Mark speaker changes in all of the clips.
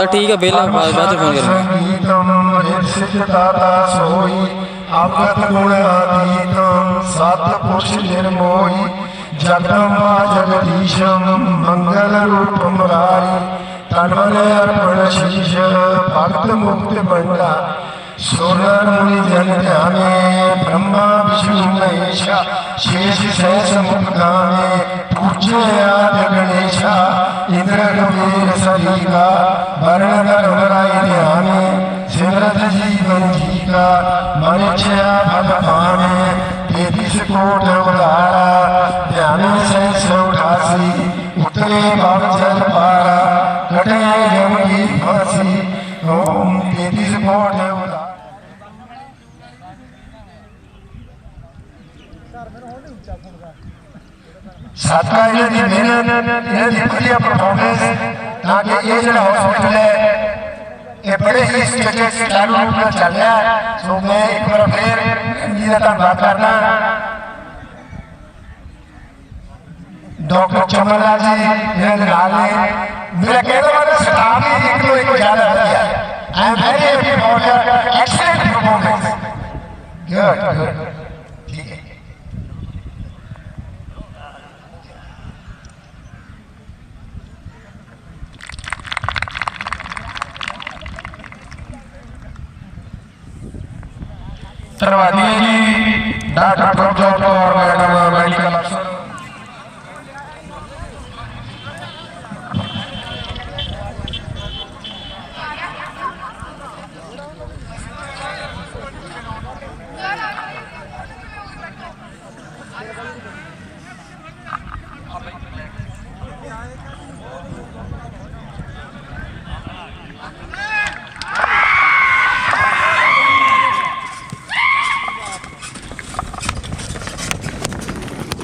Speaker 1: ਤਾਂ ਠੀਕ ਆ, ਵਿਹਲਾ, ਬਾਅਦ- ਬਾਅਦ ਫੋਨ ਕਰਾਂਗੇ।
Speaker 2: ਸੰਗੀਤਮ ਇਰਸ਼ਿਤ ਦਾਤਾ ਸੋਈ ਆਪਤ ਗੁਣ ਆਤੀਤਮ ਸਤ ਪੁਰਸ਼ ਨਿਰਮੋਹੀ ਜਗਦੰਬਾ ਜਗਦੀਸ਼ਮ ਮੰਗਲ ਰੂਪ ਮੁਰਾਰੀ ਤਨਮਨ ਅਰਪਣ ਸ਼ੀਸ਼ ਭਗਤ ਮੁਕਤ ਬੰਦਾ ਸੁਰਨਰ ਮੁਨੀ ਜਨ ਧਿਆਨੇ ਬ੍ਰਹਮਾ ਵਿਸ਼ਨੂੰ ਮਹੇਸ਼ਾ ਸ਼ੇਸ਼ ਸਹਿਸ ਮੁਕਤਾਨੇ ਪੂਜਿਆ ਜਗਣੇਸ਼ਾ ਇੰਦਰ ਗੰਭੀਰ ਸਰੀਗਾ ਵਰਣ ਧਰਮ ਰਾਈ ਧਿਆਨੇ ਸਿਮਰਤ ਜੀਵਨ ਜੀਗਾ ਮਨ ਇਛਿਆ ਫਲ ਪਾਣੇ ਤੇਤੀਸ ਕੋਟ ਉਦਾਰਾ ਧਿਆਨ ਸਹਿਸ ਉਠਾਸੀ ਉਤਰੇ ਭਵ ਜਲ ਪਾਰਾ ਕਟੇ ਜਮ ਕੀ ਫਾਸੀ ਓਮ ਤੇਤੀਸ ਕੋਟ ਉਦਾਰਾ ਸਾਥਾ ਇਹਨਾਂ ਦੀ ਮਿਹਨਤ ਇਹਨਾਂ ਦੀ ਵਧੀਆ ਪਰਫਾਰਮੈਂਸ ਤਾਂ ਕਿ ਇਹ ਜਿਹੜਾ ਹਸਪੀਟਲ ਹੈ ਇਹ ਬੜੇ ਹੀ ਸਟੇਟਸ ਚਾਲੂ ਰੂਪ ਨਾਲ ਚੱਲ ਰਿਹਾ ਹੈ। ਸੋ ਮੈਂ ਇੱਕ ਵਾਰ ਫੇਰ ਜੀ ਦਾ ਧੰਨਵਾਦ ਕਰਦਾ ਡਾਕਟਰ ਚਮਨ ਲਾਲ ਜੀ ਇਹਨਾਂ ਦੇ ਨਾਲ ਨੇ ਮੇਰਾ ਕਹਿਣਾ ਵਾਲਾ ਸਟਾਫ ਹੀ ਇੱਕ ਤੋਂ ਇੱਕ ਜ਼ਿਆਦਾ ਵਧੀਆ I am very happy for your excellent performance good good ਧੰਨਵਾਦ ਜੀ doctor Prabhjot Kaur madam medical ਅਫਸਰ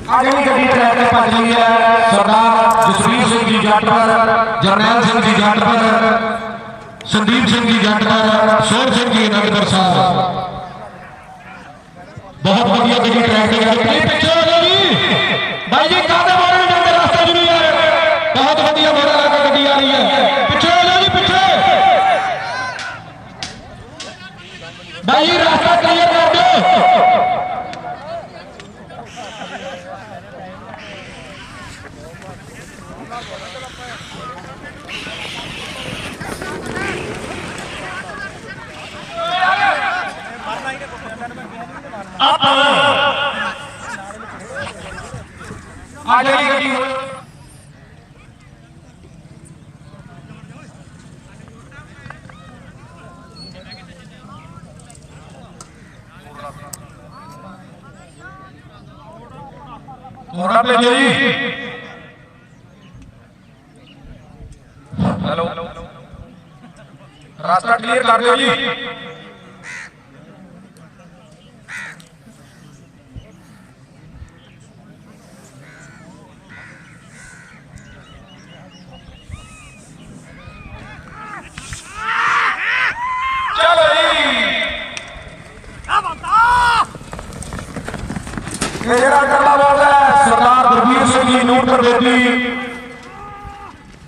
Speaker 3: ਆ ਜਿਹੜੀ ਗੱਡੀ ਟਰੈਕ ਤੇ ਭੱਜ ਰਹੀ ਹੈ ਸਰਦਾਰ ਜਸਵੀਰ ਜਰਨੈਲ ਸਿੰਘ ਜੀ ਜੱਟਪੁਰ ਸੰਦੀਪ ਸਿੰਘ ਜੀ ਜੱਟਪੁਰ ਸੋਹਣ ਸਿੰਘ ਜੀ ਅਨੰਦਪੁਰ ਸਾਹਿਬ ਬਹੁਤ ਵਧੀਆ ਜਿਹੜੀ ਟਰੈਕ ਤੇ ਪਿੱਛੇ ਹੋ ਜਾਓ ਜੀ। ਬਾਈ ਜੀ, ਕਾਹਦੇ ਮੋੜਨ ਜਾਂਦੇ ਰਸਤੇ ਚ ਨਹੀਂ ਹੈ ਬਹੁਤ ਵਧੀਆ ਮੋੜਨ ਲਾ ਕੇ ਗੱਡੀ ਆ ਰਹੀ ਹੈ ਪਿੱਛੇ ਹੋ ਜਾਓ ਜੀ ਪਿੱਛੇ ਬਾਈ ਜੀ ਰਸਤਾ ਕਲੀਅਰ ਕਰ ਦਿਓ ਆ ਜਿਹੜੀ ਗੱਡੀ।
Speaker 2: ਮੋੜਾ ਭੇਜੋ ਜੀ। ਹੈਲੋ। ਰਾਸਤਾ ਕਲੀਅਰ ਕਰ ਦਿਓ ਜੀ ਚਲੋ ਜੀ ਇਹ ਜਿਹੜਾ ਕਰਲਾ ਬੋਲਦਾ ਹੈ, ਸਰਦਾਰ ਗੁਰਬੀਰ ਸਿੰਘ ਜੀ ਨੂਰਪੁਰ ਬੇਦੀ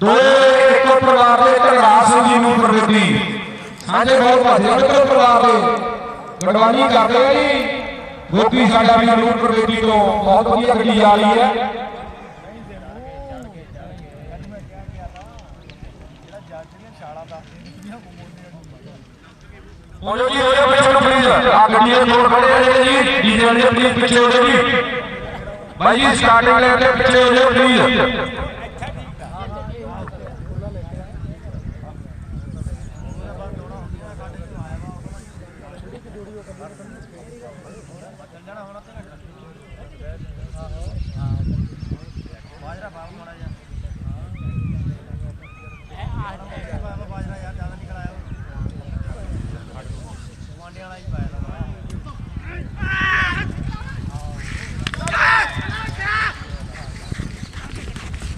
Speaker 2: ਦੋਏ ਇੱਕੋ ਪਰਿਵਾਰ ਦੇ ਧਰਮਰਾਜ ਸਿੰਘ ਜੀ ਨੂਰਪੁਰ ਬੇਦੀ ਸਾਂਝੇ ਬਹੁਤ ਭਾਜੇ ਮਿੱਤਰ ਪਰਿਵਾਰ ਦੇ। ਗੜਵਾਨੀ ਕਰਦੇ ਆ ਜੀ। ਗੋਪੀ ਸਾਡਾ ਵੀ ਨੂਰਪੁਰ ਬੇਦੀ ਤੋਂ ਬਹੁਤ ਵਧੀਆ ਗੱਡੀ ਆ ਰਹੀ ਹੈ। ਹੋ ਜਾਓ ਜੀ ਹੋ ਜਾਓ ਪਿੱਛੇ ਨੂੰ ਪਲੀਜ਼ ਆ ਗੱਡੀਆਂ ਦੇ ਕੋਲ ਖੜੇ ਆ ਜਿਹੜੇ ਜੀ। ਡੀਜੇ ਵਾਲੇ ਪਲੀਜ਼ ਪਿੱਛੇ ਹੋ ਜਾਓ ਜੀ। ਭਾਈ ਜੀ ਸਟਾਰਟਿੰਗ ਲੈਣ ਦੇ ਪਿੱਛੇ ਹੋ ਜਾਓ ਪਲੀਜ਼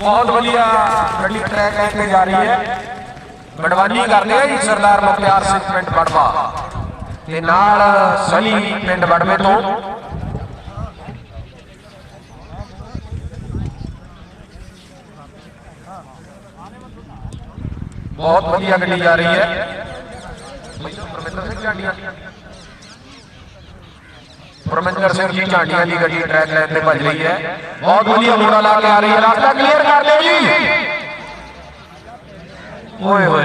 Speaker 2: ਬਹੁਤ ਵਧੀਆ ਗੱਡੀ ਟਰੈਕ ਲੈ ਕੇ ਜਾ ਰਹੀ ਹੈ ਬੜਵਾਨੀ ਕਰਦੇ ਆ ਜੀ ਸਰਦਾਰ ਮੁਖਤਿਆਰ ਸਿੰਘ ਪਿੰਡ ਬੜਵਾ ਤੇ ਨਾਲ ਸਲੀ ਪਿੰਡ ਬੜਵੇ ਤੋਂ
Speaker 3: ਬਹੁਤ ਵਧੀਆ ਗੱਡੀ ਜਾ ਰਹੀ ਹੈ ਪਰਮਿੰਦਰ ਸਿੰਘ ਝਾਂਡੀਆਂ ਪਰਮਿੰਦਰ ਸਿੰਘ ਜੀ ਝਾਂਡੀਆਂ ਦੀ ਗੱਡੀ ਟਰੈਕ ਲਾਈਨ ਤੇ ਭੱਜ ਰਹੀ ਹੈ। ਬਹੁਤ ਵਧੀਆ ਮੁੰਡਾ ਲਾ ਕੇ ਆ ਰਹੀ ਹੈ। ਰਸਤਾ ਕਲੀਅਰ ਕਰ ਦਿਓ ਜੀ। ਓਏ ਹੋਏ।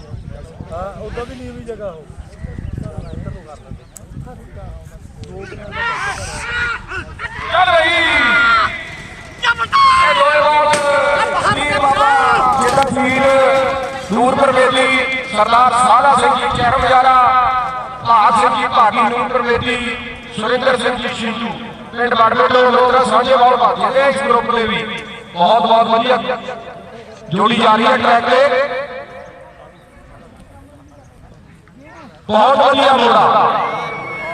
Speaker 4: ਹਾਂ, ਉਦੋਂ ਵੀ ਨੀਵੀਂ ਜਗ੍ਹਾ ਉਹ।
Speaker 3: ਚੱਲ ਰਹੀ ਇਹ ਦੋਏ ਬਾਤ ਵੀਰ ਬਾਬਾ ਜਿਹੜਾ ਵੀਰ ਨੂਰਪੁਰ ਵੇਲੀ ਸਰਦਾਰ ਸਾਲਾ ਸਿੰਘ ਜੀ ਚਹਿਰ ਬਜਾਰਾ ਭਾਗ ਸਿੰਘ ਜੀ, ਭਾਗੀ ਨੂਰਪੁਰ ਵੇਲੀ ਸੁਰਿੰਦਰ ਸਿੰਘ ਜੀ ਸ਼ਿੰਦੂ ਪਿੰਡ ਵੜਵੇ ਤੋਂ ਸਾਂਝੇ ਵਾਲ ਭਾਗੀ ਇਸ ਗਰੁੱਪ ਦੇ ਵੀ। ਬਹੁਤ ਬਹੁਤ ਵਧੀਆ। ਜੋੜੀ ਜਾ ਰਹੀ ਹੈ ਟਰੈਕ ਤੇ। ਬਹੁਤ ਵਧੀਆ ਮੋੜਾ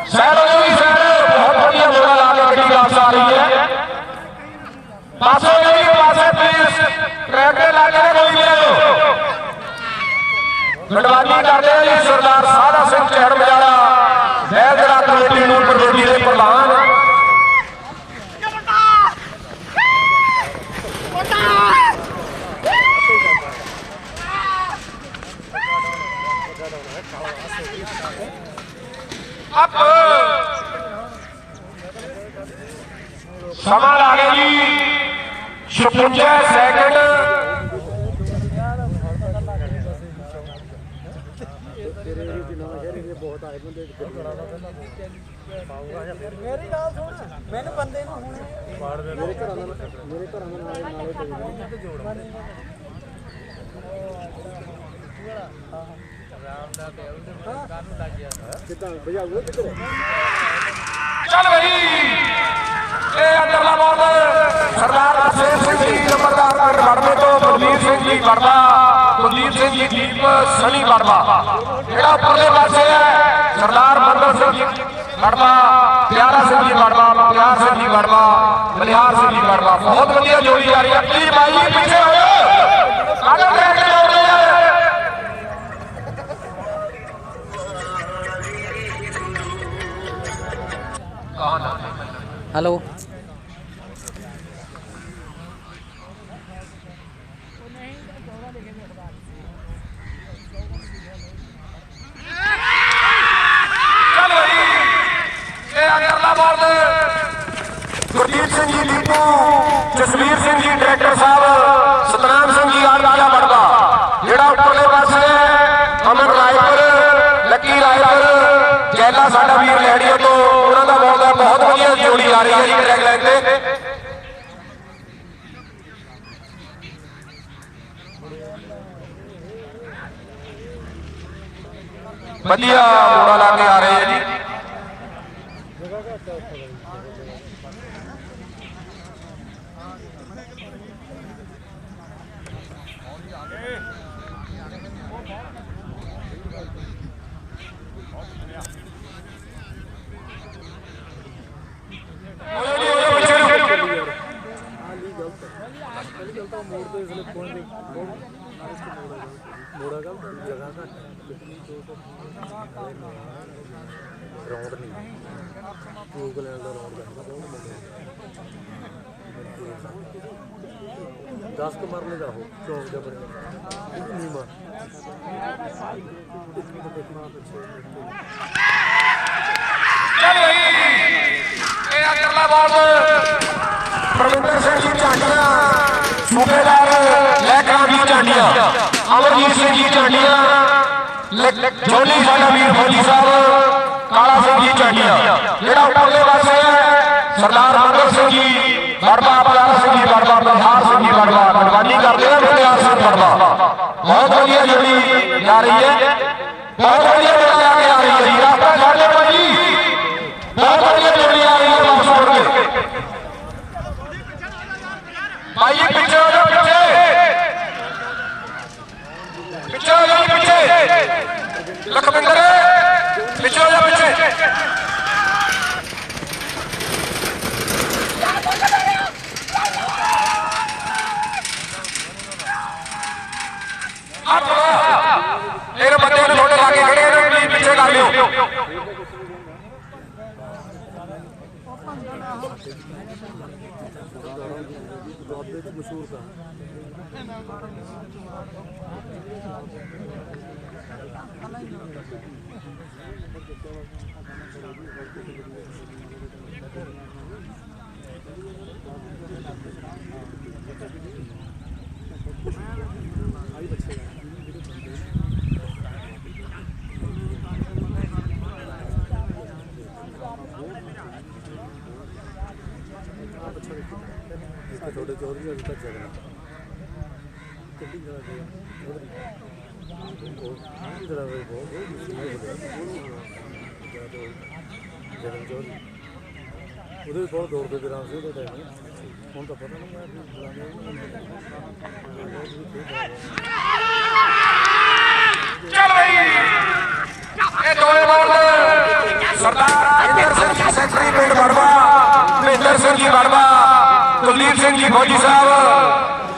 Speaker 3: ਸੈਰ ਹੋ ਗਈ ਸੈਰ ਬਹੁਤ ਵਧੀਆ ਮੋੜਾ ਲਾ ਕੇ ਗੱਡੀ ਵਾਪਸ ਆ ਰਹੀ ਹੈ। ਪਾਸੇ ਗਈ ਪਾਸੇ ਪਲੀਜ਼ ਟਰੈਕ ਤੇ ਲਾ ਕੇ ਕੋਈ ਆਇਓ ਗੜਵਾਨੀ ਕਰਦੇ ਆ ਜੀ ਸਰਦਾਰ ਸਾਦਾ ਸਿੰਘ ਚਹਿੜ ਬਜਾਰਾ ਬੈਦਰਾ ਕਮੇਟੀ ਨੂੰ ਪ੍ਰਵੇਦੀ ਦੇ ਪ੍ਰਧਾਨ ਅਪ ਸਮਾਂ ਲਾ ਗਿਆ ਜੀ। 56 ਸੈਕਿੰਡ
Speaker 4: ਮੇਰੀ ਗੱਲ ਸੁਣ ਮੈਨੂੰ ਬੰਦੇ ਨੂੰ ਹੁਣ ਮੇਰੇ ਘਰਾਂ ਦਾ ਮੇਰੇ ਘਰਾਂ ਦਾ ਨਾਲੇ ਨਾਲੇ ਤੇ ਜੋੜ ਕਿਦਾਂ ਭਜਾਊਗਾ ਕਿੱਧਰ
Speaker 3: ਚੱਲ ਬਈ। ਇਹ ਅੰਦਰਲਾ ਬਾਲ ਸਰਦਾਰ ਅਸ਼ੇਰ ਸਿੰਘ ਜੀ, ਨੰਬਰਦਾਰ ਪਿੰਡ ਤੋਂ ਬਲਵੀਰ ਸਿੰਘ ਜੀ ਵੜਵਾ ਕੁਲਦੀਪ ਸਿੰਘ ਜੀ ਦੀਪ ਸਨੀ ਵੜਵਾ ਜਿਹੜਾ ਉੱਪਰਲੇ ਪਾਸੇ ਹੈ, ਸਰਦਾਰ ਮੰਗਲ ਸਿੰਘ ਜੀ ਵੜਵਾ ਪਿਆਰਾ ਸਿੰਘ ਜੀ ਵੜਵਾ ਪਿਆਰ ਸਿੰਘ ਜੀ ਵੜਵਾ ਬਲਿਹਾਰ ਸਿੰਘ ਜੀ ਵੜਵਾ ਬਹੁਤ ਵਧੀਆ ਜੋੜੀ ਆ ਰਹੀ ਹੈ। ਪਲੀਜ਼ ਬਾਈ, ਪਿੱਛੇ
Speaker 1: ਹੈਲੋ
Speaker 3: ਚੱਲ ਬਈ ਇਹ ਅੰਦਰਲਾ ਬਾਲ ਗੁਰਜੀਤ ਸਿੰਘ ਜੀ ਦੀਪੂ ਜਸਵੀਰ ਸਿੰਘ ਜੀ ਡਾਇਰੈਕਟਰ ਸਾਹਿਬ ਸਤਨਾਮ ਸਿੰਘ ਜੀ ਆਲਿਆ ਵੜਦਾ ਜਿਹੜਾ ਉੱਪਰਲੇ ਪਾਸੇ ਹੈ, ਅਮਨ ਰਾਏਪੁਰ ਲੱਕੀ ਰਾਏਪੁਰ ਜੈਲਾ ਸਾਡਾ ਵੀਰ ਲੈੜੀਓ ਤੋਂ ਉਹਨਾਂ ਦਾ ਬਹੁਤ ਹੈ ਬਹੁਤ ਵਧੀਆ ਜੋੜੀ ਆ ਰਹੀ ਹੈ ਜੀ ਟਰੈਕ ਲਾਈਨ ਤੇ ਵਧੀਆ ਮੋੜਾ ਲਾ ਕੇ ਆ ਰਹੇ ਹੈ ਜੀ
Speaker 4: ਮੋੜ ਤੋਂ ਇਸ ਲਈ ਕੋਈ ਨਹੀਂ ਮੋੜਾ ਗਾ ਜਗ੍ਹਾ ਘੱਟ ਹੈ। ਲੇਕਿਨ ਦੋ ਸੌ ਰੌਂਡ ਨਹੀਂ। ਟੂਬ ਲੈਣ ਦਾ ਰੌਂਡ ਕਰਦਾ ਬਹੁਤ 10 ਕ ਮਰਲੇ ਦਾ ਉਹ, ਚੌਂਕ ਦੇ ਬਣੇ ਉਹ ਨਹੀਂ ਮਾਰ ਇੱਕ ਮਿੰਟ ਦੇਖਣਾ ਪਿੱਛੇ
Speaker 3: ਚੱਲ ਬਈ ਇਹ ਅੰਦਰਲਾ ਬਾਲ ਪ੍ਰਵਿੰਦਰ ਸਿੰਘ ਜੀ ਝਾਂਡੀਆਂ ਸੂਬੇਦਾਰ ਲੈਕਾਂ ਦੀ ਝਾਂਡੀਆਂ ਅਮਰਜੀਤ ਸਿੰਘ ਜੀ ਝਾਂਡੀਆਂ ਲ- ਜੋਲੀ ਸਾਡਾ ਵੀਰ ਫੌਜੀ ਸਾਹਿਬ ਕਾਲਾ ਸਿੰਘ ਜੀ ਝਾਂਡੀਆਂ ਜਿਹੜਾ ਉੱਪਰਲੇ ਪਾਸੇ ਹੈ ਸਰਦਾਰ ਮੰਗਲ ਸਿੰਘ ਜੀ ਬੜਵਾ ਪਿਆਰਾ ਸਿੰਘ ਜੀ ਬੜਵਾ ਬਲਹਾਰ ਸਿੰਘ ਜੀ ਬੜਵਾ ਕੁਰਬਾਨੀ ਕਰਦੇ ਆ ਬਲਿਹਾਰ ਸਿੰਘ ਬੜਵਾ ਬਹੁਤ ਵਧੀਆ ਜੋੜੀ ਜਾ ਰਹੀ ਹੈ ਬਹੁਤ ਵਧੀਆ ਜੋੜੀ ਆ ਕੇ ਆ ਰਹੀ ਹੈ ਜੀ ਰਾਸਤਾ ਛੱਡ ਦੇ ਭਾਈ ਬਹੁਤ ਵਧੀਆ ਜੋੜੀ ਆ ਰਹੀ ਹੈ ਵਾਪਸ ਮੁੜ ਕੇ ਭਾਈ ਜੀ ਪਿੱਛੇ ਹੋ ਜਾਓ ਪਿੱਛੇ ਪਿੱਛੇ ਹੋ ਜਾਓ ਜੀ, ਪਿੱਛੇ ਲਖਵਿੰਦਰ, ਪਿੱਛੇ ਹੋ ਜਾ, ਪਿੱਛੇ। ਇਹ ਬੰਦੇ ਨੂੰ ਤੁਹਾਡੇ ਲਾਗੇ ਖੜੇ ਨੇ ਤੁਸੀਂ ਪਿੱਛੇ ਕਰ ਲਿਓ।
Speaker 5: ਤੁਹਾਡੇ ਚੌਧਰੀ ਅਜੇ ਤੱਕ ਜਗਨਾ ਕਿੰਨੀ ਜਗ੍ਹਾ ਤੇ ਚੌਧਰੀ ਵੇ ਬਹੁਤ ਬਹੁਤ ਮੁਸ਼ਕਿਲ ਹੋ ਗਿਆ ਜਗਨ ਚੌਧਰੀ ਉਹਦੇ ਵੀ ਬਹੁਤ ਦੌੜ ਦੇ ਦੌਰਾਨ ਸੀ ਉਹਦਾ ਟਾਈਮ ਹੁਣ ਤਾਂ ਪਤਾ ਨਹੀਂ ਮੈਂ ਬੁਲਾਉਂਦਾ
Speaker 3: ਚੱਲ ਬਈ ਇਹ ਦੋਵੇਂ ਬਾਲ ਸਰਦਾਰ ਇੰਦਰ ਸਿੰਘ ਜੀ ਸੈਕਟਰੀ ਪਿੰਡ ਬੜਵਾ ਮਹਿੰਦਰ ਸਿੰਘ ਜੀ ਬੜਵਾ ਕੁਲਦੀਪ ਸਿੰਘ ਜੀ ਫੌਜੀ ਸਾਹਿਬ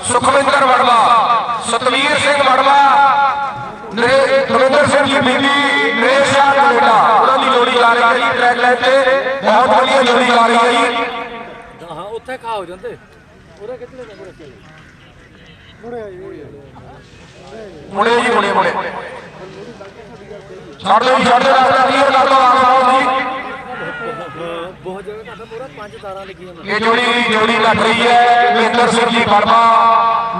Speaker 3: ਸੁਖਵਿੰਦਰ ਬੜਵਾ ਸਤਵੀਰ ਸਿੰਘ ਬੜਵਾ ਨਰੇ ਜੀ ਨਰੇਸ਼ ਸ਼ਾਹ ਕੈਨੇਡਾ ਉਹਨਾਂ ਦੀ ਜੋੜੀ ਲਾ ਰਹੀ ਹੈ ਜੀ ਟਰੈਕ ਲਾਈਨ ਤੇ ਬਹੁਤ ਵਧੀਆ ਜੋੜੀ ਲਾ ਰਹੀ ਹੈ ਜੀ
Speaker 5: ਹਾਂ ਉੱਥੇ ਖਾ ਹੋ ਜਾਂਦੇ। ਉਹਦਾ ਕਿੱਥੇ ਨੇ? ਮੁੜੇ
Speaker 3: ਮੁੜੇ ਜੀ ਮੁੜੇ ਮੁੜੇ। ਛੱਡ ਜੀ ਛੱਡ ਰਸਤਾ ਕਲੀਅਰ ਕਰ ਦਿਓ ਆਪ ਆਓ ਜੀ।
Speaker 5: ਬਹੁਤ ਜਗ੍ਹਾ ਘਾਟਾ ਪੂਰਾ ਪੰਜ ਤਾਰਾਂ ਲੱਗੀਆਂ ਨੇ।
Speaker 3: ਇਹ ਜੋੜੀ ਜੋੜੀ ਲੱਗ ਰਹੀ ਹੈ ਮਹਿੰਦਰ ਸਿੰਘ ਜੀ ਵਰਮਾ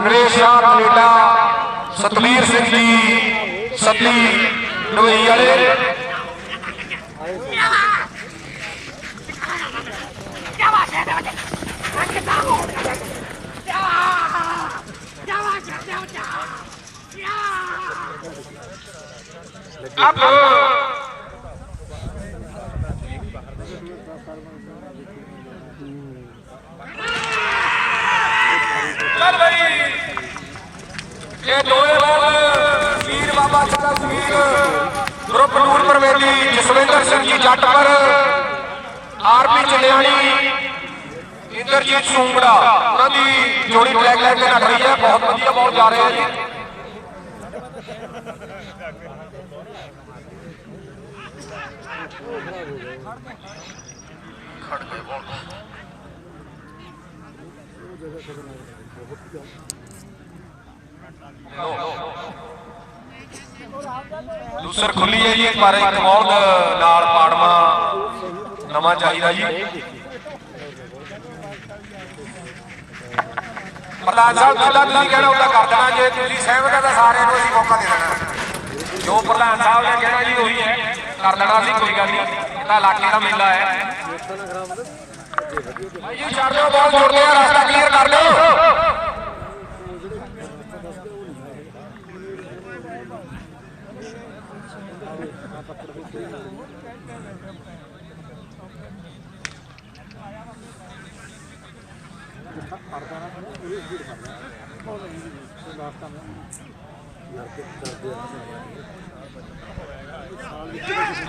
Speaker 3: ਨਰੇਸ਼ ਸ਼ਾਹ ਕੈਨੇਡਾ ਸਤਵੀਰ ਸਿੰਘ ਜੀ ਸਤਲੀ ਦੁਬਈ ਵਾਲੇ ਅਬ ਚੱਲ ਬਈ ਇਹ ਦੋਏ ਗਰੁੱਪ ਨੂਰ ਪਰਵੇਲੀ ਜਸਵਿੰਦਰ ਸਿੰਘ ਜੀ ਜੱਟਪੁਰ ਆਰਪੀ ਚਲਿਆਣੀ ਇੰਦਰਜੀਤ ਸੂੰਗੜਾ ਉਹਨਾਂ ਦੀ ਜੋੜੀ ਬਲੈਕ ਲਾਈਨ ਤੇ ਨੱਠ ਰਹੀ ਹੈ ਬਹੁਤ ਵਧੀਆ ਬਹੁਤ ਜਾ ਰਹੇ ਆ ਜੀ ਦੂਸਰ ਖੁੱਲੀ ਹੈ ਜੀ, ਇੱਕ ਇੱਕ ਬਹੁਤ ਨਾਲ ਪਾੜਵਾ ਨਵਾਂ ਚਾਹੀਦਾ ਜੀ। ਪ੍ਰਧਾਨ ਸਾਹਿਬ, ਜਿੱਦਾਂ ਤੁਸੀਂ ਕਹਿਣਾ ਉਹਦਾ ਕਰ ਦੇਣਾ। ਜੇ ਤੁਸੀਂ ਸਹਿਮਤ ਹੈ, ਤਾਂ ਸਾਰਿਆਂ ਨੂੰ ਅਸੀਂ ਮੌਕਾ ਦੇ ਦੇਣਾ। ਜੋ ਪ੍ਰਧਾਨ ਸਾਹਿਬ ਨੇ ਕਹਿਣਾ ਜੀ, ਉਹੀ ਹੈ। ਕਰ ਲੈਣਾ ਅਸੀਂ, ਕੋਈ ਗੱਲ ਨਹੀਂ। ਤਾਂ ਇਲਾਕੇ ਦਾ ਮੇਲਾ ਹੈ। ਭਾਈ ਜੀ ਛੱਡ ਦਿਓ ਬਹੁਤ ਜੋੜਦੇ ਆ ਰਸਤਾ ਕਲੀਅਰ ਕਰ ਲਿਓ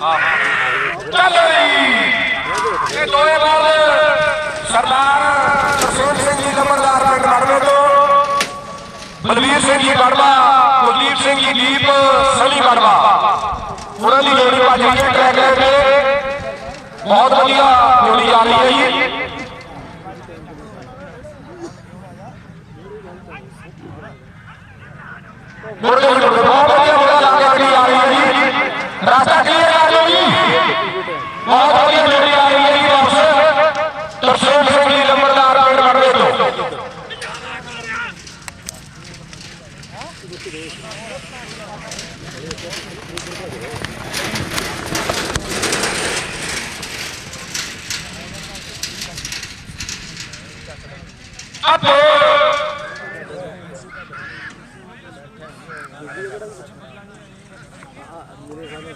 Speaker 3: ਚੱਲ ਜੀ ਇਹ ਦੋਏ ਬਾਲ ਸਰਦਾਰ ਤਰਸੇਮ ਸਿੰਘ ਜੀ ਨੰਬਰਦਾਰ ਪਿੰਡ ਲੜਵੇ ਤੋਂ ਬਲਵੀਰ ਸਿੰਘ ਜੀ ਗੜਵਾ ਕੁਲਦੀਪ ਸਿੰਘ ਜੀ ਦੀਪ, ਸਲੀ ਗੜਵਾ ਉਹਨਾਂ ਦੀ ਜੋੜੀ ਭੱਜ ਰਹੀ ਹੈ ਟਰੈਕ ਲੈ ਬਹੁਤ ਵਧੀਆ ਜੋੜੀ ਆ ਰਹੀ ਹੈ। ਜੀ ਮੁਰਗੇ ਮੁਰਗੇ ਬਹੁਤ ਵਧੀਆ ਮੁਰਗਾ ਲਾ ਕੇ ਗੱਡੀ ਆ ਰਹੀ ਹੈ ਜੀ। ਰਸਤਾ ਕਲੀਅਰ ਕਰ ਲਓ ਜੀ। ਬਹੁਤ ਵਧੀਆ ਜੋੜੀ ਆ ਰਹੀ ਹੈ ਜੀ, ਵਾਪਸ। ਤਰਸੇਮ ਸਿੰਘ ਜੀ ਨੰਬਰਦਾਰ ਪਿੰਡ ਲੜਵੇ ਤੋਂ
Speaker 5: ਮੇਰੇ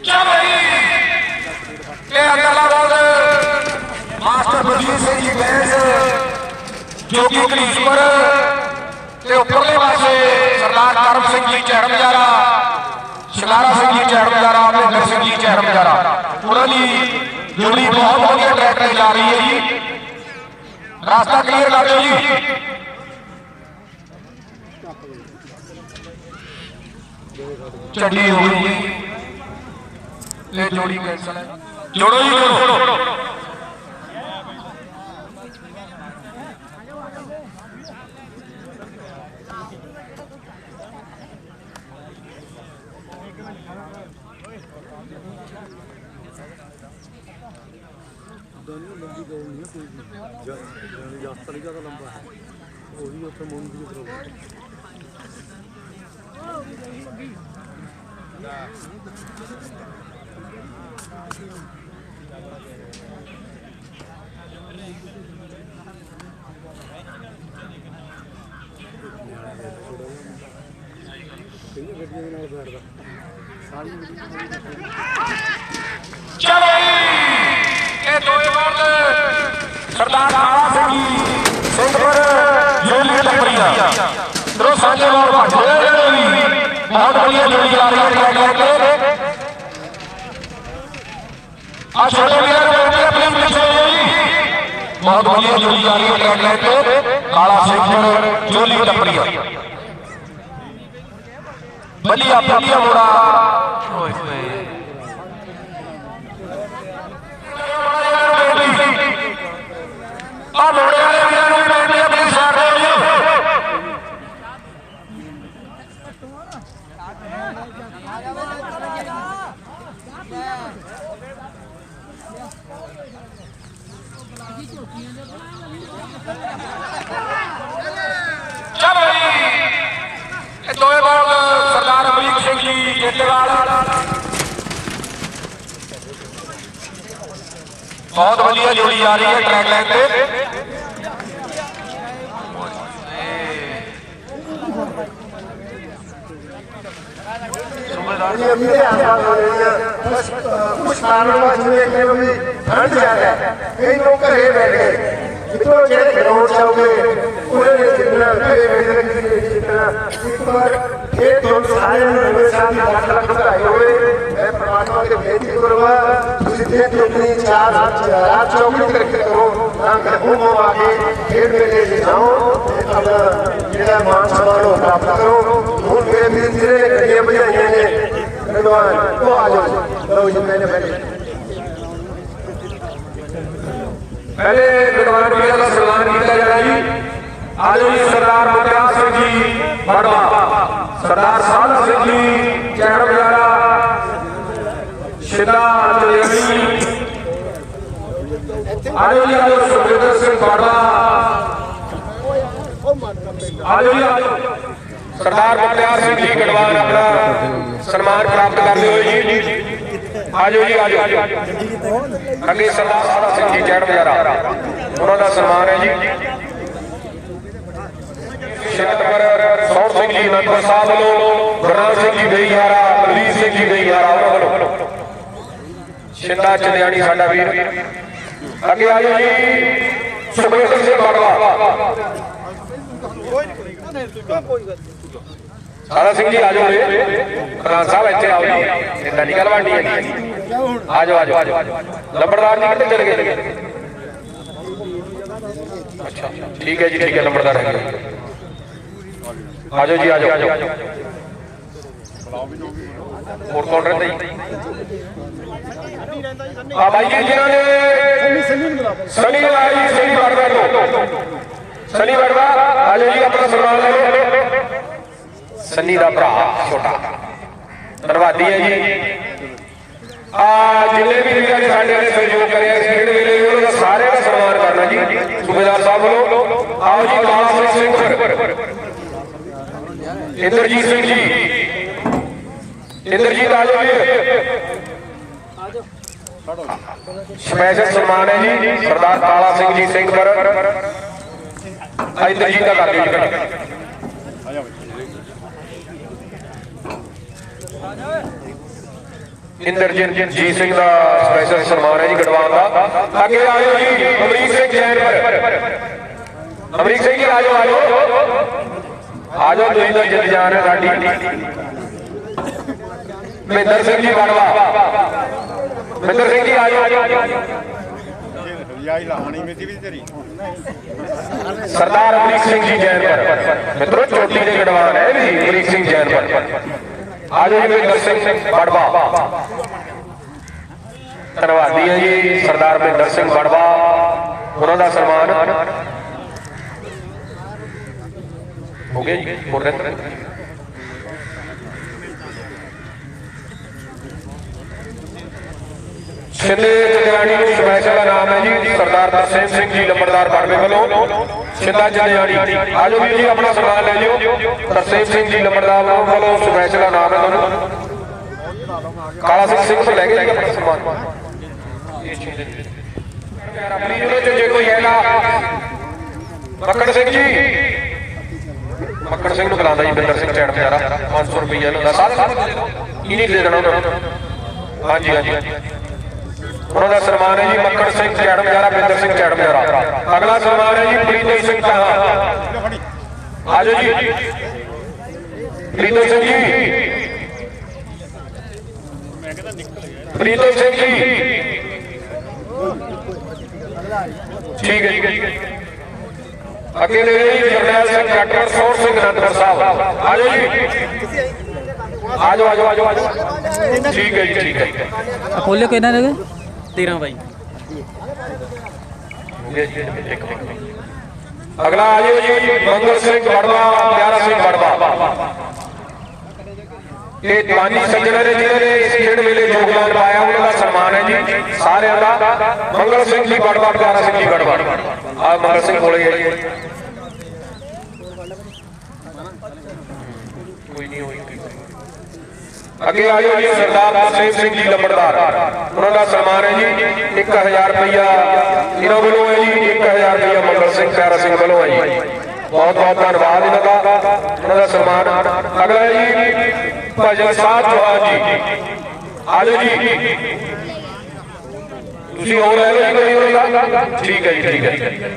Speaker 5: ਇਹ
Speaker 3: ਅਗਲਾ ਬੋਲ ਮਾਸਟਰ ਬਲਜੀਤ ਸਿੰਘ ਜੀ ਬੈਂਸ ਜੋਗੀ ਕਲੀਸ਼ਪੁਰ ਤੇ ਉੱਪਰਲੇ ਪਾਸੇ ਸਰਦਾਰ ਕਰਮ ਸਿੰਘ ਜੀ ਚਹਿਰਮਜਾਰਾ ਸ਼ਿਲਾਰਾ ਸਿੰਘ ਜੀ ਚਹਿਰਮਜਾਰਾ ਮਹਿੰਦਰ ਸਿੰਘ ਜੀ ਚਹਿਰਮਜਾਰਾ ਉਹਨਾਂ ਦੀ ਜੋੜੀ ਬਹੁਤ ਵਧੀਆ ਟਰੈਕ ਤੇ ਜਾ ਰਹੀ ਹੈ ਜੀ ਰਾਸਤਾ ਕਲੀਅਰ ਕਰ ਦਿਓ ਜੀ ਚੱਡੀ ਹੋ ਗਈ ਜੀ ਇਹ ਜੋੜੀ ਕੈਂਸਲ ਹੈ। ਜੋੜੋ ਜੀ, ਜੋੜੋ।
Speaker 5: ਦੋਨੋਂ ਲੰਬੀ ਦੌੜ ਨਹੀਂ ਕੋਈ ਜਾਨੀ ਜਾਸਤਾ ਨਹੀਂ ਜ਼ਿਆਦਾ ਲੰਬਾ ਹੈ ਉਹੀ ਉੱਥੇ ਮੁੰਡ ਦੀ ਪ੍ਰੋਬਲਮ ਕਿੰਨੀ ਗੱਡੀਆਂ ਦੇ ਨਾਲ ਬੈਠਦਾ ਸਾਰੀ
Speaker 3: ਚਲੋ ਜੀ, ਇਹ ਦੋਏ ਮਰਦ ਸਰਦਾਰ ਕਾਲਾ ਸਿੰਘ ਜੀ ਸਿੰਘਪੁਰ ਜੋਲੀ ਟੱਪਰੀਆ ਦਰੋ ਸਾਂਝੇ ਵਾਲ ਭੱਜ ਰਹੇ ਨੇ ਬਹੁਤ ਵਧੀਆ ਜੋੜੀ ਆ ਰਹੀ ਹੈ ਟਰੈਕ ਲੈ ਕੇ ਆ ਛੋਟੇ ਵੀਰਾਂ ਨੂੰ ਬੇਨਤੀ ਹੈ ਪਲੀਜ਼ ਪਿੱਛੇ ਹੋ ਜਾਓ ਜੀ। ਬਹੁਤ ਵਧੀਆ ਜੋੜੀ ਆ ਰਹੀ ਹੈ ਟਰੈਕ ਲੈ ਕੇ ਕਾਲਾ ਸਿੰਘਪੁਰ ਜੋਲੀ ਟੱਪਰੀਆ ਵਧੀਆ ਵਧੀਆ ਮੋੜਾ ਓਏ ਹੋਏ ਆ ਲੋੜੇ ਵਾਲੇ ਵੀਰਾਂ ਨੂੰ ਵੀ ਬੇਨਤੀ ਹੈ ਪਲੀਜ਼ ਸਾਈਡ ਤੇ ਹੋ ਜਾਓ ਚਲੋ ਜੀ ਇਹ ਦੋਏ ਬਾਲ ਸਰਦਾਰ ਅਮਰੀਕ ਸਿੰਘ ਜੀ ਜੇਤਵਾਲ ਬਹੁਤ ਵਧੀਆ ਜੋੜੀ ਆ ਰਹੀ ਹੈ ਟਰੈਕ ਲਾਈਨ ਤੇ।
Speaker 2: ਇਹ ਵੀ ਆਸਾਨ ਹੋ ਰਹੀ ਹੈ ਕੁਝ ਕਾਰਨ ਵਜੋਂ ਇਹ ਕਿ ਵੀ ਠੰਡ ਜ਼ਿਆਦਾ ਹੈ ਕਈ ਲੋਕ ਘਰੇ ਬੈਠ ਗਏ ਜਿੱਥੋਂ ਜਿਹੜੇ ਗਰਾਊਂਡ ਜਾਓਗੇ ਉਹਨੇ ਜਿੰਨਾ ਘਰੇ ਬੈਠ ਕੇ ਜਿੰਨਾ ਇੱਕ ਵਾਰ ਫੇਰ ਤੁਹਾਨੂੰ ਸਾਰਿਆਂ ਨਵੇਂ ਸਾਲ ਦੀ ਲੱਖ ਲੱਖ ਵਧਾਈ ਹੋਵੇ, ਮੈਂ ਪ੍ਰਮਾਤਮਾ ਦੇ ਬੇਨਤੀ ਕਰੂੰਗਾ, ਤੁਸੀਂ ਤੇ ਆਪਣੀ ਚਾਰ ਰਾਤ ਚੌਕੜੀ ਕਰਕੇ ਕਰੋ, ਤਾਂ ਕਿ ਆ ਕੇ ਖੇਡ ਮੇਲੇ ਵਿੱਚ ਜਾਓ ਆਪਣਾ ਜਿਹੜਾ ਮਾਨ ਸਨਮਾਨ ਉਹ ਪ੍ਰਾਪਤ ਕਰੋ। ਹੁਣ ਮੇਰੇ ਵੀਰ ਜਿਹੜੇ ਨੇ ਗੱਡੀਆਂ ਭਜਾਈਆਂ ਨੇ ਭਗਵਾਨ ਉਹ ਆ ਜਾਓ। ਲਓ ਜੀ ਮੈਨੇ ਪਹਿਲੇ
Speaker 3: ਪਹਿਲੇ ਵਿਦਵਾਨ ਵੀਰਾਂ ਦਾ ਸਨਮਾਨ ਕੀਤਾ ਜਾਣਾ ਜੀ। ਆਜੋ ਜੀ, ਸਰਦਾਰ ਮੁਖਿਆਰ ਸਿੰਘ ਜੀ ਬੜਵਾ ਸਰਦਾਰ ਸਾਧ ਸਿੰਘ ਜੀ ਚਹਿਰ ਬਜ਼ਾਰਾ ਸ਼ਿਦਾ ਚੇੜੀ ਆਜੋ ਜੀ ਆਜੋ ਸੁਖਵਿੰਦਰ ਸਿੰਘ ਬੜਵਾ ਆਜੋ ਜੀ ਆਜੋ। ਸਰਦਾਰ ਮੁਖਿਆਰ ਸਿੰਘ ਜੀ ਗੜਵਾਨ ਆਪਣਾ ਸਨਮਾਨ ਪ੍ਰਾਪਤ ਕਰਦੇ ਹੋਏ ਜੀ। ਆਜੋ ਜੀ ਆਜੋ। ਅੱਗੇ ਸਰਦਾਰ ਸਾਦਾ ਸਿੰਘ ਜੀ ਚੜ੍ਹ ਬਜ਼ਾਰਾ ਉਹਨਾਂ ਦਾ ਸਨਮਾਨ ਹੈ ਜੀ। ਸ਼ਿਕਤਪੁਰ ਸੌਰ ਸਿੰਘ ਜੀ ਅਨੰਦਪੁਰ ਸਾਹਿਬ ਵੱਲੋਂ ਗੁਰਨਾਮ ਸਿੰਘ ਜੀ ਬਈਹਾਰਾ ਬਲਵੀਰ ਸਿੰਘ ਜੀ ਬਈਹਾਰਾ ਉਹਨਾਂ ਵੱਲੋਂ। ਸ਼ਿੰਦਾ ਚੰਦਿਆਣੀ ਸਾਡਾ ਵੀਰ। ਅੱਗੇ ਆਜੋ ਜੀ। ਸੁਖੇਂਦਰ ਸਿੰਘ ਬਾਗਵਾ ਸਾਦਾ ਸਿੰਘ ਜੀ ਆਜੋ ਰੇ ਪ੍ਰਧਾਨ ਸਾਹਿਬ ਇੱਥੇ ਆਓ ਜੀ। ਇਦਾਂ ਨਿਕਲ ਵਾਂਡੀ ਹੈ ਜੀ ਆਜੋ ਆਜੋ ਆਜੋ ਲੰਬੜਦਾਰ ਜੀ ਕਿੱਥੇ ਚਲੇ ਗਏ? ਅੱਛਾ ਠੀਕ ਹੈ ਜੀ, ਠੀਕ ਹੈ। ਲੰਬੜਦਾਰ ਹੈਗੇ ਆਜੋ ਜੀ ਆਜੋ ਹੋਰ ਕੌਣ ਰਹਿੰਦਾ ਜੀ ਆ ਬਾਈ ਜੀ ਜਿਨ੍ਹਾਂ ਨੇ ਸਨੀ ਲਾਈ ਸਨੀ ਵਰਮਾ ਸਨੀ ਵੜਵਾ ਆਜੋ ਜੀ ਆਪਣਾ ਸਨਮਾਨ ਲੈ ਲਓ ਸਨੀ ਦਾ ਭਰਾ ਛੋਟਾ ਧੰਨਵਾਦੀ ਹੈ ਜੀ ਆ ਜਿੰਨੇ ਵੀ ਵੀਰਾਂ ਨੇ ਸਾਡੇ ਨੇ ਸਹਿਯੋਗ ਕਰਿਆ ਇਸ ਖੇਡ ਵੇਲੇ ਉਹਨਾਂ ਦਾ ਸਾਰਿਆਂ ਦਾ ਸਨਮਾਨ ਕਰਨਾ ਜੀ ਸੂਬੇਦਾਰ ਸਾਹਿਬ ਵੱਲੋਂ ਆਓ ਜੀ ਕਾਲਾ ਸਿੰਘ ਸਿੰਘ ਇੰਦਰਜੀਤ ਸਿੰਘ ਜੀ। ਇੰਦਰਜੀਤ ਆਜੋ ਜੀ ਸਪੈਸ਼ਲ ਸਨਮਾਨ ਹੈ ਜੀ ਸਰਦਾਰ ਕਾਲਾ ਸਿੰਘ ਜੀ, ਸਿੰਘ ਪਰ ਇੰਦਰਜੀਤ ਦਾ ਕਰ ਦਿਓ ਜੀ। ਇੰਦਰਜੀਤ ਜੀ ਸਿੰਘ ਦਾ ਸਪੈਸ਼ਲ ਸਨਮਾਨ ਹੈ ਜੀ ਗੜਵਾਨ ਦਾ। ਅੱਗੇ ਆਜੋ ਜੀ, ਅਮਰੀਕ ਸਿੰਘ ਜੈਨ ਪਰ। ਅਮਰੀਕ ਸਿੰਘ ਜੀ ਆਜੋ ਆਜੋ ਆਜੋ ਤੁਸੀਂ ਤਾਂ ਜਿੱਤ ਹੈ ਸਾਡੀ। ਮਹਿੰਦਰ ਸਿੰਘ ਜੀ ਬੜਵਾ ਮਹਿੰਦਰ ਸਿੰਘ ਜੀ
Speaker 5: ਵੀ ਤੇਰੀ।
Speaker 3: ਸਰਦਾਰ ਅਮਰੀਕ ਸਿੰਘ ਜੀ ਜੈਨ ਪਰ। ਮਿੱਤਰੋ ਚੋਟੀ ਦੇ ਗੜਵਾਨ ਹੈ ਵੀ ਅਮਰੀਕ ਸਿੰਘ ਜੈਨ ਪਰ। ਆਜੋ ਜੀ ਮਹਿੰਦਰ ਸਿੰਘ ਬੜਵਾ ਧੰਨਵਾਦੀ ਹੈ ਜੀ ਸਰਦਾਰ ਮਹਿੰਦਰ ਸਿੰਘ ਬੜਵਾ ਉਹਨਾਂ ਦਾ ਸਨਮਾਨ ਹੋ ਗਿਆ ਜੀ? ਹੋ ਰਿਹਾ ਸ਼ਿੰਦੇ ਨੂੰ ਸਪੈਸ਼ਲ ਦਾ ਨਾਮ ਹੈ ਜੀ ਸਰਦਾਰ ਤਰਸੇਮ ਸਿੰਘ ਜੀ ਲੰਬੜਦਾਰ ਬੜਵੇ ਵੱਲੋਂ। ਸ਼ਿੰਦਾ ਜੰਡਿਆਣੀ ਆਜੋ ਵੀਰ ਜੀ, ਆਪਣਾ ਸਨਮਾਨ ਲੈ ਲਿਓ। ਤਰਸੇਮ ਸਿੰਘ ਜੀ ਲੰਬੜਦਾਰ ਵੱਲੋਂ ਸਪੈਸ਼ਲ ਦਾ ਨਾਮ ਹੈ ਤੁਹਾਨੂੰ ਕਾਲਾ ਸਿੰਘ ਸਿੰਘ ਤੋਂ ਲੈ ਕੇ ਜੀ ਆਪਣਾ ਸਨਮਾਨ ਆਪਣੀ ਜਿਹੜੇ ਚ ਜੇ ਕੋਈ ਹੈਗਾ ਮੱਕੜ ਸਿੰਘ ਜੀ। ਮੱਕੜ ਸਿੰਘ ਨੂੰ ਬੁਲਾਉਂਦਾ ਜੀ ਬਿੰਦਰ ਸਿੰਘ ਚੈੜ ਪਿਆਰਾ 500 ਰੁਪਏ ਇਹਨਾਂ ਦਾ। ਸਾਰਾ ਕੀ ਨਹੀਂ ਦੇ ਦੇਣਾ ਉਹਨਾਂ ਨੂੰ? ਹਾਂਜੀ ਹਾਂਜੀ। ਉਹਨਾਂ ਦਾ ਸਨਮਾਨ ਹੈ ਜੀ ਮੱਕੜ ਸਿੰਘ ਚੈੜ ਪਿਆਰਾ ਬਿੰਦਰ ਸਿੰਘ ਚੈੜ ਪਿਆਰਾ ਅਗਲਾ ਸਨਮਾਨ ਹੈ ਜੀ ਪ੍ਰੀਤੋ ਸਿੰਘ ਚਾਹਾ ਆਜੋ ਜੀ। ਪ੍ਰੀਤੋ ਸਿੰਘ ਜੀ। ਪ੍ਰੀਤੋ ਸਿੰਘ ਜੀ। ਠੀਕ ਹੈ ਜੀ। ਅੱਗੇ ਲੈ ਜੀ ਜਰਨੈਲ ਸਿੰਘ ਡਾਕਟਰ ਸੋਰ ਸਿੰਘ ਅਨੰਦਪੁਰ ਸਾਹਿਬ। ਆਜੋ ਜੀ। ਆਜੋ ਆਜੋ ਆਜੋ ਆਜੋ ਠੀਕ ਹੈ ਜੀ ਠੀਕ ਹੈ।
Speaker 1: ਆ ਖੋਲਿਓ ਕਿਹਨਾਂ ਦੇ? 13 ਬਾਈ।
Speaker 3: ਅਗਲਾ ਆਜੋ ਜੀ ਮੰਗਲ ਸਿੰਘ ਬੜਵਾ ਪਿਆਰਾ ਸਿੰਘ ਬੜਵਾ ਇਹ ਦੀਵਾਨੀ ਸੱਜਣਾ ਨੇ ਜਿਹਨਾਂ ਨੇ ਇਸ ਖੇਡ ਵੇਲੇ ਯੋਗਦਾਨ ਪਾਇਆ, ਉਹਨਾਂ ਦਾ ਸਨਮਾਨ ਹੈ ਜੀ, ਸਾਰਿਆਂ ਦਾ। ਮੰਗਲ ਸਿੰਘ ਜੀ ਬੜਵਾ ਪਿਆਰਾ ਸਿੰਘ ਜੀ ਬੜਵਾ ਆ ਮੰਗਲ ਸਿੰਘ ਕੋਲੇ ਹੈ ਜੀ। ਕੋਈ ਨਹੀਂ ਹੋਈ ਅੱਗੇ ਆਜੋ ਜੀ, ਸਰਦਾਰ ਤਰਸੇਮ ਸਿੰਘ ਜੀ ਲੰਬੜਦਾਰ। ਉਹਨਾਂ ਦਾ ਸਨਮਾਨ ਹੈ ਜੀ 1000 ਰੁਪਇਆ ਇਹਨਾਂ ਵੱਲੋਂ ਹੈ ਜੀ 1000 ਰੁਪਇਆ ਮੰਗਲ ਸਿੰਘ ਪਿਆਰਾ ਸਿੰਘ ਵੱਲੋਂ ਹੈ ਜੀ। ਬਹੁਤ ਬਹੁਤ ਧੰਨਵਾਦ ਇਹਨਾਂ ਦਾ, ਉਹਨਾਂ ਦਾ ਸਨਮਾਨ। ਅਗਲਾ ਜੀ ਭਜਨ ਸਾਹਿਬ ਚੌਹਾਨ ਜੀ। ਆਜੋ ਜੀ। ਤੁਸੀਂ ਹੋਰ ਲੈ ਲਓ ਜੀ ਕੋਈ ਦਾ ਠੀਕ ਹੈ ਜੀ ਠੀਕ ਹੈ।